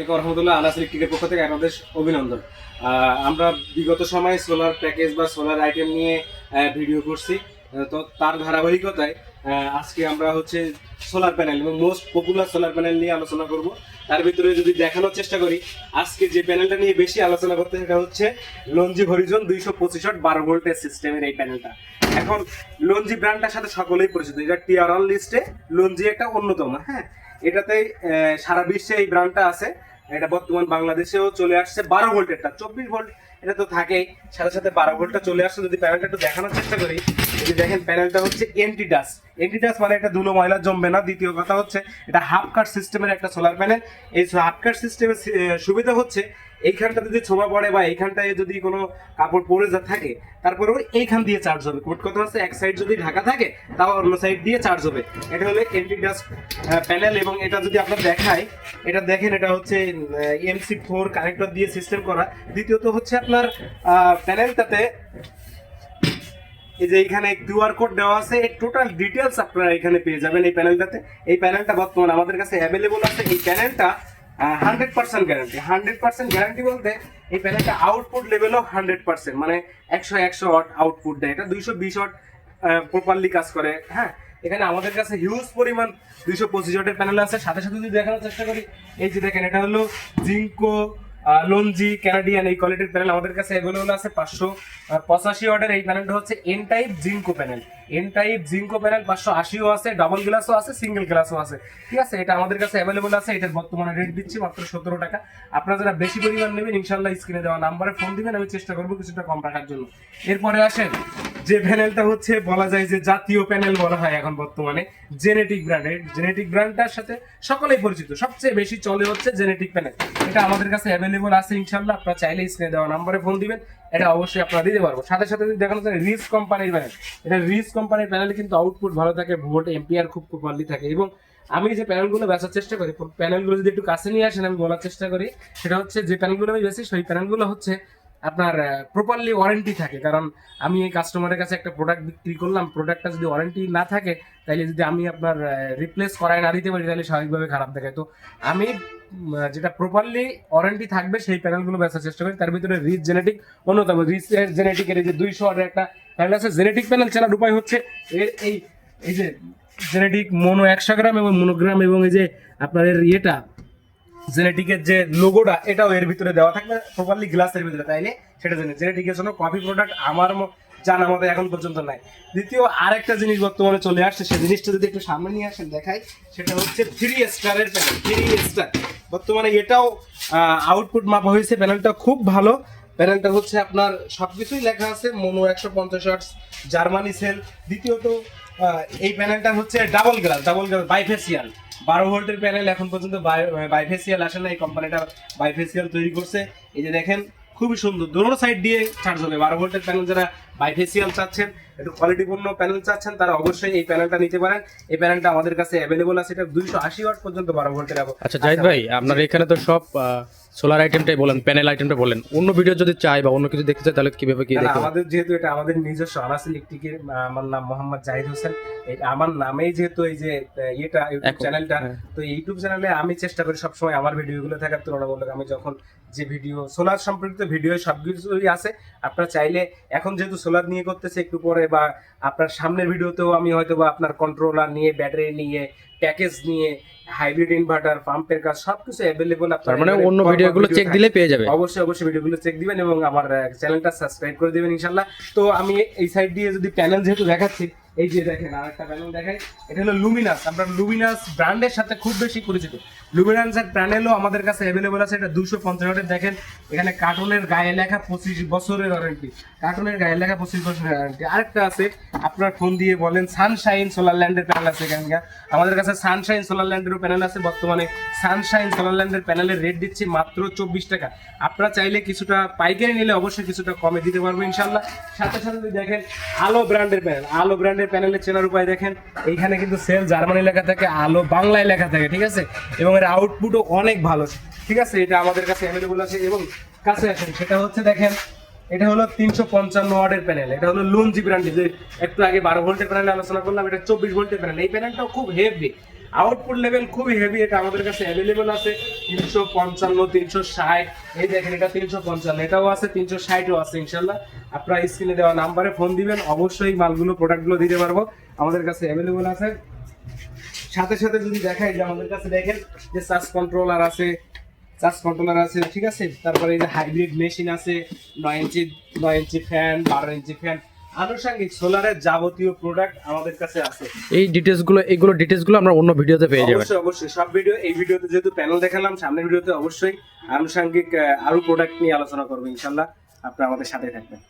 আসসালামাইকুম রহমতুল্লাহ আনাস ইলেকট্রিকের পক্ষ থেকে আপনাদের অভিনন্দন। আমরা বিগত সময়ে সোলার প্যাকেজ বা সোলার আইটেম নিয়ে ভিডিও করছি। তো তার ধারাবাহিকতায় আজকে আমরা হচ্ছে সোলার প্যানেল এবং মোস্ট পপুলার সোলার প্যানেল নিয়ে আলোচনা করব। তার ভিতরে যদি দেখানোর চেষ্টা করি, আজকে যে প্যানেলটা নিয়ে বেশি আলোচনা করতে সেটা হচ্ছে লঞ্জি হরিজন দুইশো পঁচিশ বারো ভোল্টের সিস্টেমের এই প্যানেলটা। এখন লঞ্জি ব্র্যান্ডটার সাথে সকলেই পরিচিত। এটা টিআর অন লিস্টে লঞ্জি একটা অন্যতম হ্যাঁ? এটাতে সারা বিশ্বে এই ব্র্যান্ডটা আছে। এটা বর্তমান বাংলাদেশেও চলে আসছে বারো ভোল্টেরটা, চব্বিশ ভোল্ট, এটা তো থাকেই। সাথে সাথে বারো ভোল্টটা চলে আসছে, যদি প্যানেলটা একটু দেখানোর চেষ্টা করি যদি দেখেন প্যানেলটা হচ্ছে এন্টিডাস এন্টিডাস মানে একটা ধুলো, ময়লা জমবে না। দ্বিতীয় কথা হচ্ছে, এটা হাফ কাট সিস্টেমের একটা সোলার প্যানেল এই হাফ কাট সিস্টেমের সুবিধা হচ্ছে এইখানটা যদি ছোঁয়া পড়ে বা এইখানটায় যদি কোনো কাপড় পরে যা থাকে, তারপরেও এইখান দিয়ে চার্জ হবে। মোট কথা হচ্ছে এক সাইড যদি ঢাকা থাকে, তাও অন্য সাইড দিয়ে চার্জ হবে। এটা হলো এন্টিডাস্ট প্যানেল এবং এটা যদি আপনার দেখায়, এটা দেখেন, এটা হচ্ছে এমসি ফোর কানেক্টর দিয়ে সিস্টেম করা। দ্বিতীয়ত হচ্ছে আপনার প্যানেলটাতে এই যে এখানে কিউআর কোড দেওয়া আছে এই টোটাল ডিটেলস আপনারা এখানে পেয়ে যাবেন এই প্যানেলটাতে এই প্যানেলটা বর্তমানে আমাদের কাছে অ্যাভেলেবল আছে। এই প্যানেলটা hundred percent guarantee hundred percent guarantee বলতে এই প্যানেলটা আউটপুট লেভেলও হান্ড্রেড পার্সেন্ট। মানে একশো একশো ওয়াট আউটপুট দেয়। এটা দুইশো বিশ ওয়াট প্রপারলি কাজ করে। হ্যাঁ এখানে আমাদের কাছে হিউজ পরিমাণ দুইশো পঁচিশ ওয়াটের প্যানেল আছে। সাথে সাথে যদি দেখানোর চেষ্টা করি, এই যে দেখেন, এটা হলো জিঙ্কো লঞ্জি, ক্যানাডিয়ান, এই কোয়ালিটির প্যানেল আমাদের কাছে অ্যাভেলেবল আছে পাঁচশো পঁচাশি ওয়াটের এই প্যানেলটা হচ্ছে N type Jinko panel N type Jinko panel পাঁচশো আশিও আছে ডাবল গ্লাসও আছে সিঙ্গেল গ্লাসও আছে। ঠিক আছে? এটা আমাদের কাছে অ্যাভেলেবল আছে, এটার বর্তমানে রেট দিচ্ছি মাত্র সতেরো টাকা। আপনারা যারা বেশি পরিমাণ নেবেন ইনশাল্লাহ স্ক্রিনে দেওয়া নাম্বারে ফোন দিবেন, আমি চেষ্টা করব কিছুটা কম রাখার জন্য। এরপরে আসেন যে প্যানেলটা হচ্ছে, বলা যায় যে জাতীয় প্যানেল বলা হয় এখন বর্তমানে জেনেটিক ব্র্যান্ডের জেনেটিক ব্র্যান্ডটার সাথে সকলেই পরিচিত। সবচেয়ে বেশি চলে হচ্ছে জেনেটিক প্যানেল এটা আমাদের কাছে অ্যাভেলেবল আছে ইনশাল্লাহ আপনারা চাইলে স্ক্রিনে দেওয়া নাম্বারে ফোন দিবেন। এটা অবশ্যই আপনারা দিতে পারব। সাথে সাথে যদি দেখানো যায় রিস কোম্পানির প্যানেল এটা রিস কোম্পানির প্যানেলে কিন্তু আউটপুট ভালো থাকে ভোল্ট এম্পিয়ার খুব প্রপারলি থাকে। এবং আমি যে প্যানেলগুলো বেচার চেষ্টা করি প্যানেলগুলো যদি একটু কাছে নিয়ে আসেন, আমি বলার চেষ্টা করি, সেটা হচ্ছে যে প্যানেলগুলো আমি বেশি সেই প্যানেলগুলো হচ্ছে আপনার প্রপারলি ওয়ারেন্টি থাকে। কারণ আমি এই কাস্টমারের কাছে একটা প্রোডাক্ট বিক্রি করলাম প্রোডাক্টটা যদি ওয়ারেন্টি না থাকে তাহলে যদি আমি আপনার রিপ্লেস করায় না দিতে পারি তাহলে স্বাভাবিকভাবে খারাপ দেখায়। তো আমি যেটা প্রপারলি ওয়ারেন্টি থাকবে, সেই প্যানেলগুলো বেচার চেষ্টা করি। তার ভিতরে রিচ জেনেটিক অন্যতম। রিচ জেনেটিকের এই যে দুইশো ওয়াটের একটা প্যানেল আছে জেনেটিক প্যানেল চেনার উপায় হচ্ছে এর এই এই যে জেনেটিক মনো একশো গ্রাম এবং মনোগ্রাম এবং এই যে আপনার এর ইয়েটা জেনেটিকের যে লোগোটা এটাও এর ভিতরে দেওয়া থাকবে প্রপারলি গ্লাসের ভিতরে তাইলে সেটা জানি জেনেটিকের জন্য কপি প্রোডাক্ট আমার জানা মতো এখন পর্যন্ত নাই। দ্বিতীয়, আরেকটা জিনিস বর্তমানে চলে আসছে সেই জিনিসটা যদি একটু সামনে নিয়ে আসেন, দেখাই, সেটা হচ্ছে থ্রি স্টারের প্যানেল থ্রি স্টার বর্তমানে এটাও আউটপুট মাপা হয়েছে প্যানেলটা খুব ভালো। প্যানেলটা হচ্ছে আপনার সবকিছুই লেখা আছে, মনো একশো পঞ্চাশ জার্মানি সেল দ্বিতীয়ত এই প্যানেলটা হচ্ছে double glass double glass bifacial বারো ভোল্টের প্যানেল এখন পর্যন্ত বাইফেসিয়াল আসে না এই কোম্পানিটা বাইফেসিয়াল তৈরি করছে। এই যে দেখেন, খুবই সুন্দর। দোনো সাইড দিয়ে চার্জ হবে। বারো ভোল্টের প্যানেল যারা বাইফেসিয়াল চাচ্ছেন একটু কোয়ালিটিপূর্ণ প্যানেল চাচ্ছেন তারা অবশ্যই এই প্যানেলটা নিতে পারেন। এই প্যানেলটা আমাদের কাছে অ্যাভেলেবল আছে এটা দুইশো আশি ওয়াট পর্যন্ত বারো ভোল্টের আচ্ছা জাহিদ ভাই আপনার এখানে তো সব সোলার আইটেমটাই বলেন প্যানেল আইটেমটা বলেন। অন্য ভিডিও যদি চাই বা অন্য কিছু দেখতে চাই তাহলে কীভাবে কি দেখতে আমাদের যেহেতু এটা আমাদের নিজস্ব আনাস ইলেকট্রিকের আমার নাম মোহাম্মদ জাহিদ হোসেন। আমার নামেই যেহেতু এই যে ইয়েটা ইউটিউব চ্যানেলটা। তো ইউটিউব চ্যানেলে আমি চেষ্টা করি সবসময় আমার ভিডিওগুলো থাকার তুলনামূলক। আমি যখন যে ভিডিও সোলার সম্পর্কিত ভিডিও সবকিছুই আছে। আপনারা চাইলে এখন যেহেতু সোলার নিয়ে করতেছে একটু পরে বা আপনার সামনের ভিডিওতেও আমি হয়তো বা আপনার কন্ট্রোলার নিয়ে ব্যাটারি নিয়ে প্যাকেজ নিয়ে হাইব্রিড ইনভার্টার পাম্পের কাজ সবকিছু অ্যাভেলেবল তার মানে অন্য ভিডিওগুলো চেক দিলে পেয়ে যাবে। অবশ্যই অবশ্যই ভিডিওগুলো চেক দিবেন এবং আমার চ্যানেলটা সাবস্ক্রাইব করে দিবেন ইনশাল্লাহ তো আমি এই সাইড দিয়ে যদি প্যানেল যেহেতু দেখাচ্ছি এই যে দেখেন আর একটা প্যানেল দেখাই এটা হলো লুমিনাস আমরা লুমিনাস ব্র্যান্ডের সাথে খুব বেশি পরিচিত। লুমিনাস এর প্যানেলও আমাদের কাছে অ্যাভেলেবল আছে। এটা দুশো পঞ্চাশ দেখেন, এখানে কার্টুনের গায়ে লেখা পঁচিশ বছরের ওয়ারেন্টি কার্টুনের গায়ে লেখা পঁচিশ বছরের ওয়ারেন্টি আরেকটা আছে, আপনার ফোন দিয়ে বলেন সানশাইন সোলার ল্যান্ডের প্যানেল আছে এখানে আমাদের কাছে সানশাইন সোলার ল্যান্ডেরও প্যানেল আছে বর্তমানে। সানশাইন সোলার ল্যান্ডের প্যানেলের রেট দিচ্ছি মাত্র চব্বিশ টাকা। আপনারা চাইলে কিছুটা পাইকারি নিলে অবশ্যই কিছুটা কমে দিতে পারব ইনশাল্লাহ সাথে সাথে দেখেন, আলো ব্র্যান্ডের প্যানেল আলো ব্র্যান্ডের প্যানেলের চেনার উপায় দেখেন। এইখানে কিন্তু সেল জার্মানি লেখা থাকে, আলো বাংলায় লেখা থাকে, ঠিক আছে? এবং এর আউটপুটও অনেক ভালো। ঠিক আছে? এটা আমাদের কাছে অ্যাভেলেবল আছে এবং কাছে আসেন সেটা হচ্ছে দেখেন, এটা হলো তিনশো পঞ্চান্ন ওয়ার্ডের প্যানেল এটা হলো লুনজি ব্র্যান্ডের যে একটু আগে বারো ভোল্টের প্যানেল আলোচনা করলাম, এটা চব্বিশ ভোল্টের প্যানেল এই প্যানেলটাও খুব হেভি আউটপুট লেভেল খুবই হেভি এটা আমাদের কাছে অ্যাভেলেবল আছে। তিনশো পঞ্চান্ন, তিনশো ষাট। এই দেখেন, এটা তিনশো পঞ্চান্ন। এটাও আছে, তিনশো ষাটও আছে, ইনশাল্লাহ। আপনারা স্ক্রিনে দেওয়া নাম্বারে ফোন দিবেন। অবশ্যই মালগুলো প্রোডাক্টগুলো দিতে পারব। আমাদের কাছে অ্যাভেলেবল আছে। সাথে সাথে যদি দেখাই যে আমাদের কাছে দেখেন যে চার্জ কন্ট্রোলার আছে চার্জ কন্ট্রোলার আছে ঠিক আছে? তারপরে এই যে হাইব্রিড মেশিন আছে নয় ইঞ্চি নয় ইঞ্চি ফ্যান বারো ইঞ্চি ফ্যান আনুষঙ্গিক সোলারের যাবতীয় প্রোডাক্ট আমাদের কাছে আছে। এই ডিটেলসগুলো এইগুলো ডিটেলসগুলো আমরা অন্য ভিডিওতে পেয়ে যাবেন। অবশ্যই অবশ্যই। সব ভিডিও এই ভিডিওতে যেহেতু প্যানেল দেখালাম সামনের ভিডিওতে অবশ্যই আনুষঙ্গিক আরও প্রোডাক্ট নিয়ে আলোচনা করব ইনশাল্লাহ। আপনারা আমাদের সাথে থাকবেন।